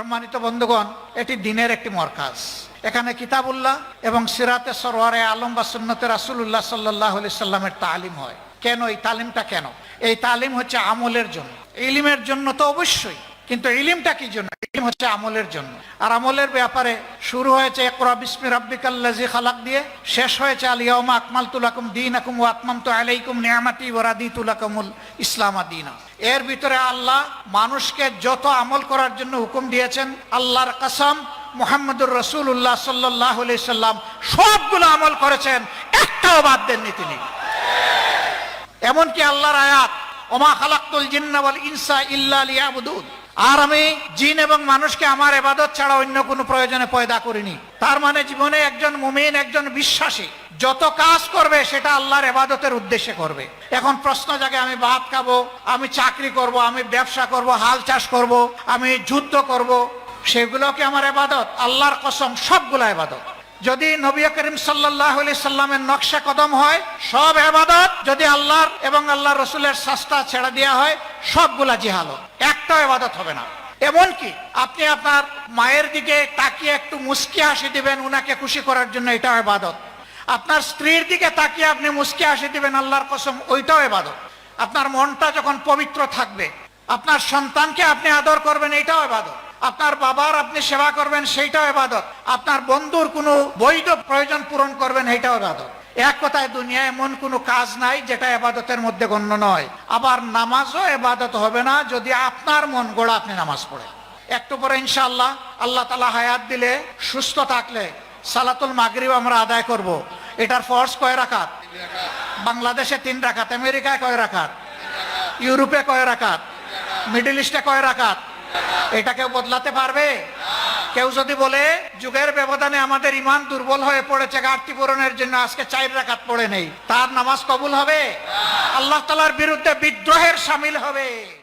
সম্মানিত বন্ধুগণ, এটি দিনের একটি মরকাজ। এখানে কিতাবুল্লাহ এবং সিরাতে সরোয়ারে আলম বা সুন্নতে রাসুল্লাহ সাল্লাহ আলি সাল্লামের তালিম হয়। কেন এই তালিমটা কেন? এই তালিম হচ্ছে আমলের জন্য। ইলিমের জন্য তো অবশ্যই, কিন্তু ইলিমটা কি জন্য? হচ্ছে আমলের জন্য। আর আমলের ব্যাপারে শুরু হয়েছে একরা বিসমি রাব্বিকাল্লাজি খালাক দিয়ে। শেষ হয়েছে আলিয়াউমা আকমাল তুলাকুম দিন আকুম ও আত্মাম তো আলাইকুম নিয়ামাতি ওরাদি তুলাকুমুল ইসলামা দিনা। এর ভিতরে আল্লাহ মানুষকে যত আমল করার জন্য হুকুম দিয়েছেন, আল্লাহর কাসম মোহাম্মদুর রসুল্লাহ সাল্লাহ সাল্লাম সবগুলো আমল করেছেন, একটাও বাদ দেননি তিনি। এমনকি আল্লাহর আয়াত, ওমা খালাক্তুল জিন্না ওয়াল ইনসা ইল্লা লিয়াবুদুন। আর আমি জিন এবং মানুষকে আমার এবাদত ছাড়া অন্য কোনো প্রয়োজনে পয়দা করিনি। তার মানে জীবনে একজন মুমিন, একজন বিশ্বাসী, যত কাজ করবে সেটা আল্লাহর এবাদতের উদ্দেশ্যে করবে। এখন প্রশ্ন জাগে, আমি ভাত খাব, আমি চাকরি করব, আমি ব্যবসা করব, হাল চাষ করব, আমি যুদ্ধ করব, সেগুলো কি আমার এবাদত? আল্লাহর কসম, সবগুলো এবাদত। যদি নবী করিম সাল্লাহ সাল্লামের নকশা কদম হয়, সব এবাদত। যদি আল্লাহর এবং আল্লাহ রসুলের শাস্তা ছেড়ে দেওয়া হয়, সবগুলা জিহালত একটাও এবাদত হবে না। এমনকি আপনি আপনার মায়ের দিকে তাকিয়ে একটু মুস্কি হাসি দিবেন, উনাকে খুশি করার জন্য এটাও এবাদত। আপনার স্ত্রীর দিকে তাকিয়ে আপনি মুস্কি হাসি দিবেন, আল্লাহর কসম, ওইটাও এবাদত। আপনার মনটা যখন পবিত্র থাকবে, আপনার সন্তানকে আপনি আদর করবেন এইটাও এবাদত। আপনার বাবার আপনি সেবা করবেন, সেইটাও এবাদত। আপনার বন্ধুর কোনো বৈধ প্রয়োজন পূরণ করবেন এইটাও এবাদত। এক কথায় দুনিয়ায় এমন কোনো কাজ নাই যেটা এবাদতের মধ্যে গণ্য নয়। আবার নামাজও এবাদত হবে না যদি আপনার মন গোড়া আপনি নামাজ পড়েন। একটু পরে ইনশাল্লাহ আল্লাহ তালা হায়াত দিলে, সুস্থ থাকলে সালাতুল মাগরিব আমরা আদায় করব। এটার ফর্স কয় রাখাত বাংলাদেশে তিন রাখাত আমেরিকায় কয় রাখাত ইউরোপে কয় রাখাত মিডল ইস্টে কয় রাখাত এটা কেউ বদলাতে পারবে? কেউ যদি বলে, যুগের ব্যবধানে আমাদের ইমান দুর্বল হয়ে পড়েছে, ঘাটতি পূরণের জন্য আজকে চাইর রাখাত পড়ে নেই। তার নামাজ কবুল হবে? আল্লাহ তালার বিরুদ্ধে বিদ্রোহের সামিল হবে।